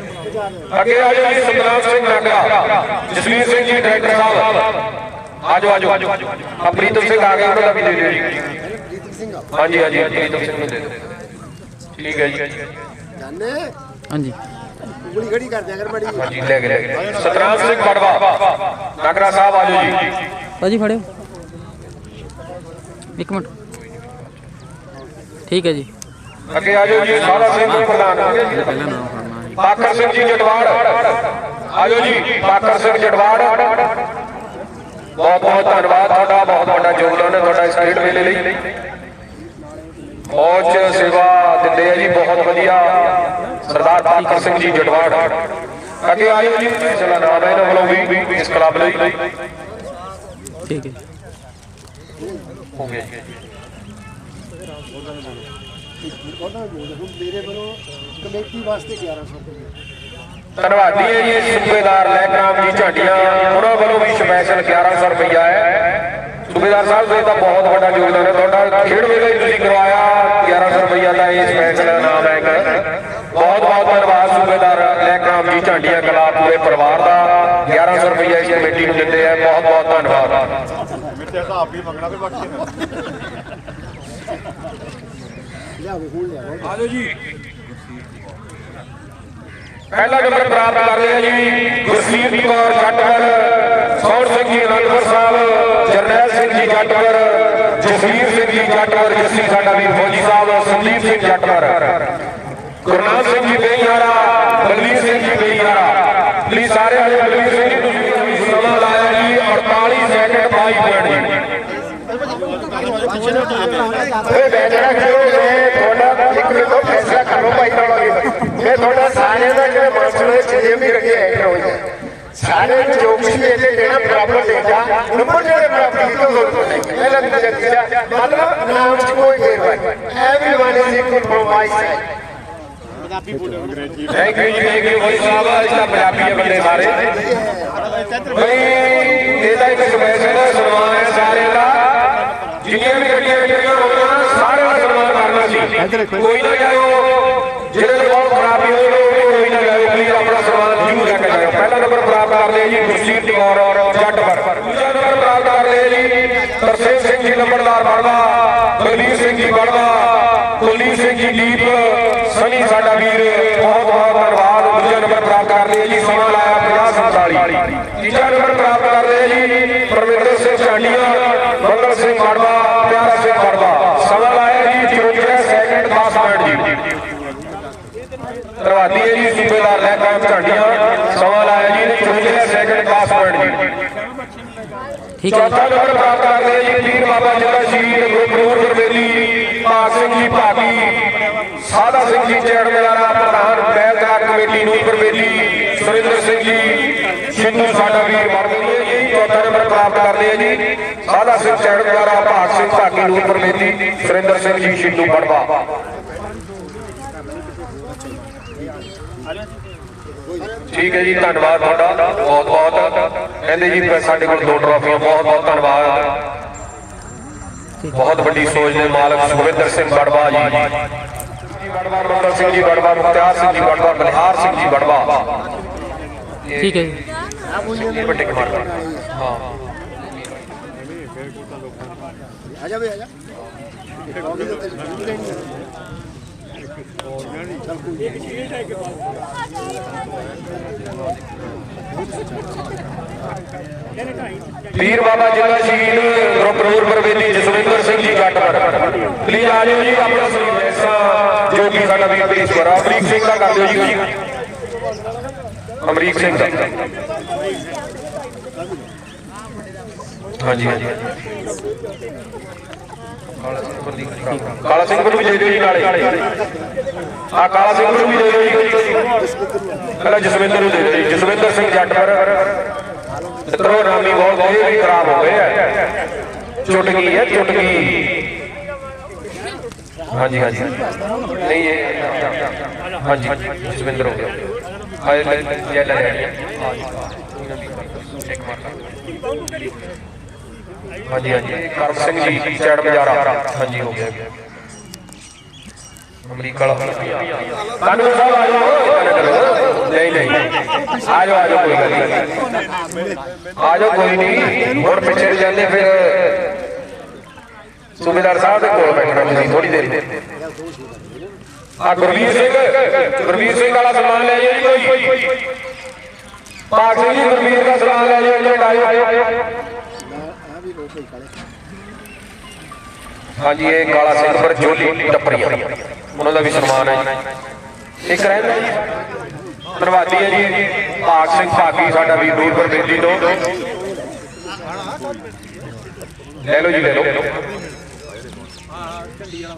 Speaker 3: ਅੱਗੇ ਆਜੋ ਜੀ ਸਤਨਾਮ ਸਿੰਘ ਨਾਗਰਾ ਜਸਵੀਰ ਸਿੰਘ ਜੀ ਡਾਇਰੈਕਟਰ ਸਾਹਿਬ। ਆਜੋ ਆਜੋ। ਆ ਪ੍ਰੀਤਮ ਸਿੰਘ ਆ ਗਏ ਉਹਨਾਂ ਦਾ ਵੀ ਦੇ ਦਿਓ ਜੀ। ਹਾਂਜੀ ਹਾਂਜੀ ਪ੍ਰੀਤਮ ਸਿੰਘ ਨੂੰ ਦੇ ਦਿਓ। ਠੀਕ ਹੈ ਜੀ।
Speaker 2: ਜਾਨੇ?
Speaker 1: ਹਾਂਜੀ।
Speaker 2: ਉਂਗਲੀ ਖੜੀ ਕਰ ਦਿਆ ਕਰ ਮੜੀ
Speaker 3: ਹਾਂਜੀ ਲੈ ਗਏ ਸਤਨਾਮ ਸਿੰਘ ਬੜਵਾ ਨਾਗਰਾ ਸਾਹਿਬ ਆਜੋ ਜੀ।
Speaker 1: ਭਾਜੀ ਫੜਿਓ। ਇੱਕ ਮਿੰਟ। ਠੀਕ ਹੈ ਜੀ।
Speaker 3: ਅੱਗੇ ਆਜੋ ਜੀ ਸਾਰਾ ਸਿੰਘ ਪ੍ਰਧਾਨ। ਪਾਕਰ ਸਿੰਘ ਜੀ ਜਟਵਾੜ। ਆਜੋ ਜੀ ਪਾਕਰ ਸਿੰਘ ਜਟਵਾੜ। ਬਹੁਤ ਬਹੁਤ ਧੰਨਵਾਦ ਤੁਹਾਡਾ ਬਹੁਤ ਵੱਡਾ ਯੋਗਦਾਨ ਹੈ ਤੁਹਾਡਾ ਇਸ ਖੇਡ ਮੇਲੇ ਲਈ। ਬਹੁਤ ਸੇਵਾ ਦਿੰਦੇ ਆ ਜੀ ਬਹੁਤ ਵਧੀਆ। ਸਰਦਾਰ ਪਾਕਰ ਸਿੰਘ ਜੀ ਜਟਵਾੜ। ਅੱਗੇ ਆਇਓ ਜੀ ਚਲਾ ਨਾਮ ਹੈ ਇਹਨਾਂ ਵੱਲੋਂ ਵੀ ਇਸ ਕਲੱਬ ਲਈ।
Speaker 1: ਠੀਕ ਹੈ।
Speaker 3: ਹੋ ਗਿਆ
Speaker 2: ਉਹਨਾਂ ਨੂੰ ਮੇਰੇ ਵੱਲੋਂ ਕਮੇਟੀ ਵਾਸਤੇ 1100 ਰੁਪਏ
Speaker 3: ਧੰਨਵਾਦੀ ਹੈ ਜੀ ਸੂਬੇਦਾਰ ਲੈਕਰਾਮ ਜੀ ਝਾਟੀਆਂ। ਉਹਨਾਂ ਵੱਲੋਂ ਵੀ ਸਪੈਸ਼ਲ 1100 ਰੁਪਇਆ ਹੈ। ਸੂਬੇਦਾਰ ਸਾਹਿਬ ਦਾ ਤਾਂ ਬਹੁਤ ਵੱਡਾ ਯੋਗਦਾਨ ਹੈ। ਤੁਹਾਡਾ ਖੇਡ ਵੇਲੇ ਤੁਸੀਂ ਕਰਵਾਇਆ। 1100 ਰੁਪਇਆ ਦਾ ਇਹ ਸਪੈਸ਼ਲ ਨਾਮ ਹੈ ਬਹੁਤ ਬਹੁਤ ਧੰਨਵਾਦ ਸੂਬੇਦਾਰ ਲੈਕਰਾਮ ਜੀ ਝਾਟੀਆਂ ਕਲਾ ਪੂਰੇ ਪਰਿਵਾਰ ਦਾ। 1100 ਰੁਪਇਆ ਇਸ ਕਮੇਟੀ ਨੂੰ ਦਿੰਦੇ ਆ। ਬਹੁਤ ਬਹੁਤ ਧੰਨਵਾਦ।
Speaker 5: ਤੇ ਹਿਸਾਬ ਵੀ ਮੰਗਣਾ ਤੇ ਬਾਕੀ ਨਾ
Speaker 2: ਲਿਆਓ ਹੁਣ ਲਿਆਓ।
Speaker 3: ਆਜੋ ਜੀ। ਪਹਿਲਾ ਨੰਬਰ ਪ੍ਰਾਪਤ ਕਰ ਲਿਆ ਜੀ ਗੁਰਸੀਤ ਕੌਰ ਜੱਟਵਰ ਸੌਰ ਸਿੰਘ ਜੀ ਅਨੰਦਪੁਰ ਸਾਹਿਬ ਜਰਨੈਲ ਸਿੰਘ ਜੀ ਜੱਟਵਰ ਜਸਵੀਰ ਸਿੰਘ ਜੀ ਜੱਟਵਰ ਜੱਸੀ ਸਾਡਾ ਵੀਰ ਫੌਜੀ ਸਾਹਿਬ ਸੰਦੀਪ ਸਿੰਘ ਜੱਟਵਰ। ਗੁਰਨਾਮ ਸਿੰਘ ਜੀ ਬੇਈਹਾਰਾ ਬਲਵੀਰ ਸਿੰਘ ਜੀ ਬੇਈਹਾਰਾ
Speaker 2: ਓਏ ਮੈਂ ਜਿਹੜਾ ਕਿ ਇਹ ਤੁਹਾਡਾ ਇੱਕ ਮਿੰਟ ਤੋਂ ਫੈਸਲਾ ਕਰ ਲਓ ਭਾਈ ਤੁਹਾਡਾ ਇਹ ਤੁਹਾਡਾ ਸਾਰਿਆਂ ਦਾ ਜਿਹੜੇ ਮਨਸੂਬੇ ਦੇ ਚੀਜ਼ੇ ਵੀ ਰੱਖੇ ਐ ਹੋ ਜਾਏ ਸਾਰੇ ਨੂੰ ਜੋ ਕੁਝ ਵੀ ਇਹਦੇ ਦੇਣਾ ਬਰਾਬਰ ਦੇ ਜਾ ਨੰਬਰ ਜਿਹੜੇ ਬਰਾਬਰ ਕੀਤੇ ਉਹ ਲੋਕ ਨਹੀਂ ਪਹਿਲਾਂ ਨਹੀਂ ਜੱਜਿਆ ਮਤਲਬ ਨਾਮ ਚ ਕੋਈ ਫੇਰ everyone is equal for my side
Speaker 3: thank you ਜੀ ਥੈਂਕ ਯੂ ਭਾਈ ਸਾਹਿਬ ਅੱਜ ਤਾਂ ਪੰਜਾਬੀ ਦੇ ਬੰਦੇ ਸਾਰੇ ਬਈ ਇਹਦਾ ਇੱਕ ਸਪੈਸ਼ਲ ਸਨਮਾਨ ਹੈ ਸਾਰਿਆਂ ਦਾ ਜਿੰਨੀਆਂ ਵੀ ਗੱਡੀਆਂ ਗੱਡੀਆਂ ਹੋਈਆਂ ਸਾਰਿਆਂ ਦਾ ਸਨਮਾਨ ਕਰਨਾ ਸੀ ਕੋਈ ਨਾ ਜਾਓ ਜਿਹੜੇ ਦੇ ਬਹੁਤ ਖਰਾਬੀ ਹੋਈ ਉਹ ਕੋਈ ਨਾ ਜਾਓ ਪਲੀਜ਼ ਆਪਣਾ ਸਨਮਾਨ ਜ਼ਰੂਰ ਲੈ ਕੇ ਜਾਓ ਪਹਿਲਾ ਨੰਬਰ ਪ੍ਰਾਪਤ ਕਰ ਲਿਆ ਜੀ ਗੁਰਜੀਤ ਕੌਰ ਜੱਟਪਰ ਦੂਜਾ ਨੰਬਰ ਪ੍ਰਾਪਤ ਕਰ ਲਿਆ ਜੀ ਤਰਸੇਮ ਸਿੰਘ ਜੀ ਨੰਬਰਦਾਰ ਬੜਵਾ ਬਲਵੀਰ ਸਿੰਘ ਜੀ ਬੜਵਾ ਕੁਲਦੀਪ ਸਿੰਘ ਜੀ ਦੀਪ ਸਨੀ ਸਾਡਾ ਵੀਰ ਬਹੁਤ ਬਹੁਤ ਧੰਨਵਾਦ ਦੂਜਾ ਨੰਬਰ ਪ੍ਰਾਪਤ ਕਰ ਲਿਆ ਜੀ ਸਮਾਂ ਲਾਇਆ 50 ਤੀਜਾ ਨੰਬਰ ਪ੍ਰਾਪਤ ਕਰ ਲਿਆ ਜੀ ਪਰਮਿੰਦਰ ਸਿੰਘ ਚਾਂਡੀਆ ਮੰਗਲ ਸਿੰਘ ਬੜਵਾ ਪਿਆਰਾ ਸਿੰਘ ਬੜਵਾ ਸਮਾਂ ਲਾਇਆ ਜੀ 54 ਸੈਕਿੰਡ 10 ਮਿੰਟ ਜੀ ਧੰਨਵਾਦੀ ਹੈ ਜੀ ਸੂਬੇਦਾਰ ਲੈ ਕਾਇਮ ਝਾਂਡੀਆਂ ਸਮਾਂ ਲਾਇਆ ਜੀ 54 ਸੈਕਿੰਡ 10 ਮਿੰਟ ਜੀ।
Speaker 1: ਠੀਕ ਹੈ
Speaker 3: ਚੌਥਾ ਨੰਬਰ ਪ੍ਰਾਪਤ ਕਰਦੇ ਆ ਜੀ ਪੀਰ ਬਾਬਾ ਜਿੰਦਾ ਸ਼ਹੀਦ ਗੁਰਪ੍ਰੂਰ ਗੁਰਮੇਲੀ ਭਾਗ ਸਿੰਘ ਜੀ ਭਾਗੀ ਸਾਦਾ ਸਿੰਘ ਜੀ ਚੈੜ ਮਲਾਰਾ ਪ੍ਰਧਾਨ ਬੈਲਦਾਰ ਕਮੇਟੀ ਨੂੰ ਗੁਰਮੇਲੀ ਸੁਰਿੰਦਰ ਸਿੰਘ ਜੀ ਸਿੰਧੂ ਸਾਡਾ ਵੀਰ ਵਰਮੇਲੀ ਹੈ ਜੀ। ਚੌਥਾ ਨੰਬਰ ਪ੍ਰਾਪਤ ਕਰਦੇ ਆ ਜੀ ਸਾਦਾ ਸਿੰਘ ਚੈੜ ਮਲਾਰਾ ਭਾਗ ਸਿੰਘ ਭਾਗੀ ਨੂੰ ਗੁਰਮੇਲੀ ਸੁਰਿੰਦਰ ਸਿੰਘ ਜੀ ਸਿੰਧੂ ਬੜਵਾ ਠੀਕ ਹੈ ਜੀ ਧੰਨਵਾਦ ਤੁਹਾਡਾ। ਬਹੁਤ ਬਹੁਤ। ਕਹਿੰਦੇ ਜੀ ਸਾਡੇ ਕੋਲ ਦੋ ਟਰਾਫੀਆਂ। ਬਹੁਤ ਬਹੁਤ ਧੰਨਵਾਦ। ਬਹੁਤ ਵੱਡੀ ਸੋਚ ਦੇ ਮਾਲਕ ਸੁਖਵਿੰਦਰ ਸਿੰਘ ਬੜਵਾ ਜੀ। ਜੀ ਬੜਵਾ ਮੰਗਲ ਸਿੰਘ ਜੀ ਬੜਵਾ ਮੁਖਤਿਆਰ ਸਿੰਘ ਜੀ ਬੜਵਾ ਬਲਿਹਾਰ ਸਿੰਘ ਜੀ ਬੜਵਾ।
Speaker 1: ਠੀਕ ਹੈ ਜੀ।
Speaker 3: ਇਹ ਵੱਡੇ ਕਮਾਲ ਹਾਂ। ਪੀਰ ਬਾਬਾ ਜਿੰਦਾ ਸ਼ਹੀਦ ਗੁਰਪ੍ਰੂਰ ਪਰਵੇਲੀ ਜਸਵਿੰਦਰ ਸਿੰਘ ਜੀ ਜੱਟਪਰ ਪਲੀਜ਼ ਆ ਜਾਓ ਜੀ, ਆਪਣਾ ਸੰਦੇਸ਼ਾ ਜੋ ਕਿ ਸਾਡਾ ਵੀਰ ਪੇਸ਼ਵਰ ਅਮਰੀਕ ਸਿੰਘ ਦਾ ਕਰ ਦਿਓ ਜੀ ਅਮਰੀਕ ਸਿੰਘ ਦਾ। ਹਾਂਜੀ ਹਾਂਜੀ। ਕਾਲਾ ਸਿੰਘ ਨੂੰ ਵੀ ਦੇ ਦਿਓ ਜੀ ਨਾਲੇ ਆ ਕਾਲਾ ਸਿੰਘ ਨੂੰ ਵੀ ਦੇ ਦਿਓ ਜੀ ਪਹਿਲਾਂ ਜਸਵਿੰਦਰ ਨੂੰ ਦੇ ਦਿਓ ਜੀ ਜਸਵਿੰਦਰ ਸਿੰਘ ਜੱਟਪਰ ਮਿੱਤਰੋ ਰਾਮੀ ਬਹੁਤ ਇਹ ਵੀ ਖਰਾਬ ਹੋ ਗਏ ਹੈ ਚੁਟਕੀ ਹੈ ਚੁਟਕੀ ਹਾਂਜੀ ਹਾਂਜੀ ਨਹੀਂ ਇਹ ਹਾਂਜੀ ਜਸਵਿੰਦਰ ਹੋ ਗਿਆ ਹਾਏ ਲੈ ਲੈ ਲੈ ਹਾਂਜੀ ਹਾਂਜੀ। ਕਰਮ ਸਿੰਘ ਜੀ ਚੜ ਬਜਾਰਾ। ਹਾਂਜੀ, ਹੋ ਗਿਆ। ਅਮਰੀਕਾ ਵਾਲਾ ਕਾਨੂੰਨ ਸਾਹਿਬ ਆ ਜਾਓ ਨਹੀਂ ਨਹੀਂ। ਆ ਜਾਓ ਆ ਜਾਓ, ਕੋਈ ਗੱਲ ਨਹੀਂ। ਆ ਜਾਓ, ਕੋਈ ਨਹੀਂ। ਹੁਣ ਪਿੱਛੇ ਜਾਂਦੇ, ਫਿਰ ਸੂਬੇਦਾਰ ਸਾਹਿਬ ਦੇ ਕੋਲ ਬੈਠਣਾ ਤੁਸੀਂ ਥੋੜੀ ਦੇਰ ਆ ਗੁਰਵੀਰ ਸਿੰਘ। ਗੁਰਵੀਰ ਸਿੰਘ ਵਾਲਾ ਸਨਮਾਨ ਲੈ ਜਾਓ ਜੀ ਕੋਈ। ਪਾਕ ਸਿੰਘ ਜੀ, ਗੁਰਵੀਰ ਦਾ ਸਨਮਾਨ ਲੈ ਜਾਓ ਜੀ ਆਇਓ ਹਾਂਜੀ, ਇਹ ਕਾਲਾ ਸਿੰਘ ਪਰ ਟੱਪਰੀਆਂ ਉਹਨਾਂ ਦਾ ਵੀ ਸਨਮਾਨ ਹੈ ਜੀ। ਇੱਕ ਰਹਿੰਦਾ ਜੀ। ਧੰਨਵਾਦੀ ਹੈ ਜੀ। ਭਾਗ ਸਿੰਘ ਭਾਗੀ ਸਾਡਾ ਵੀ ਦੂਰਪੁਰ ਬੇਦੀ ਤੋਂ। ਲੈ ਲਓ ਜੀ, ਲੈ ਲਓ।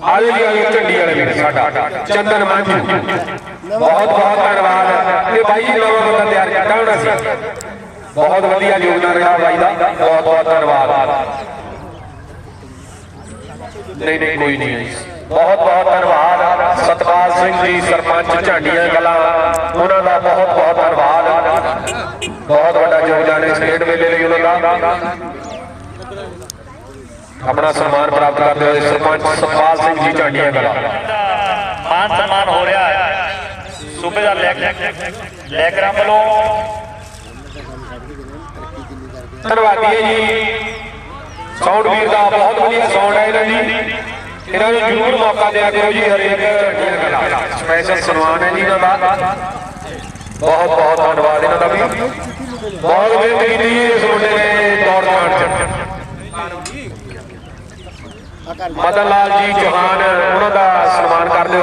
Speaker 3: ਆਜੋ ਜੀ ਆਜੋ ਝੰਡੀ ਵਾਲੇ ਵੀਰ ਸਾਡਾ। ਚੰਦਨ ਮਾਂਝੂ। ਬਹੁਤ ਬਹੁਤ ਧੰਨਵਾਦ। ਇਹ ਬਾਈ ਨਵਾਂ ਬੰਦਾ ਤਿਆਰ ਕੀਤਾ ਹੋਣਾ ਸੀ। ਬਹੁਤ ਵਧੀਆ ਯੋਗਦਾਨ ਰਿਹਾ ਬਾਈ ਦਾ। ਬਹੁਤ ਬਹੁਤ ਧੰਨਵਾਦ। ਨਹੀਂ ਨਹੀਂ, ਕੋਈ ਨਹੀਂ। ਬਹੁਤ ਬਹੁਤ ਧੰਨਵਾਦ। ਸਤਪਾਲ ਸਿੰਘ ਜੀ, ਸਰਪੰਚ ਝਾਂਡੀਆਂ ਕਲਾਂ, ਉਹਨਾਂ ਦਾ ਬਹੁਤ ਬਹੁਤ ਧੰਨਵਾਦ। ਬਹੁਤ ਵੱਡਾ ਯੋਗਦਾਨ ਹੈ ਇਸ ਖੇਡ ਮੇਲੇ ਲਈ ਉਹਨਾਂ ਦਾ। ਆਪਣਾ ਸਨਮਾਨ ਪ੍ਰਾਪਤ ਕਰਦੇ ਹੋਏ ਸਰਪੰਚ ਸਤਪਾਲ ਸਿੰਘ ਜੀ, ਝਾਂਡੀਆਂ ਕਲਾਂ।
Speaker 6: ਮਾਨ ਸਨਮਾਨ ਹੋ ਰਿਹਾ ਹੈ। ਸੂਬੇਦਾਰ ਲੈਕਰਾਂ ਵੱਲੋਂ
Speaker 3: ਧੰਨਵਾਦੀ ਹੈ ਜੀ। ਸਾਊਂਡ ਵੀਰ ਦਾ ਬਹੁਤ ਵਧੀਆ ਸਾਊਂਡ ਹੈ ਇਹਨਾਂ ਦੀ। ਇਹਨਾਂ ਨੂੰ ਜ਼ਰੂਰ ਮੌਕਾ ਦਿਆ ਕਰੋ ਜੀ ਹਰੇਕ ਸਪੈਸ਼ਲ ਸਨਮਾਨ ਹੈ ਜੀ ਇਹਨਾਂ ਦਾ। ਬਹੁਤ ਬਹੁਤ ਧੰਨਵਾਦ ਇਹਨਾਂ ਦਾ ਵੀ। ਬਹੁਤ ਮਿਹਨਤ ਕੀਤੀ ਇਸ ਮੁੰਡੇ ਨੇ ਦੌੜ ਪਾਉਣ ਚ। ਮਦਨ ਲਾਲ ਜੀ ਚੌਹਾਨ, ਉਹਨਾਂ ਦਾ ਸਨਮਾਨ ਕਰਦੇ ਹੋਏ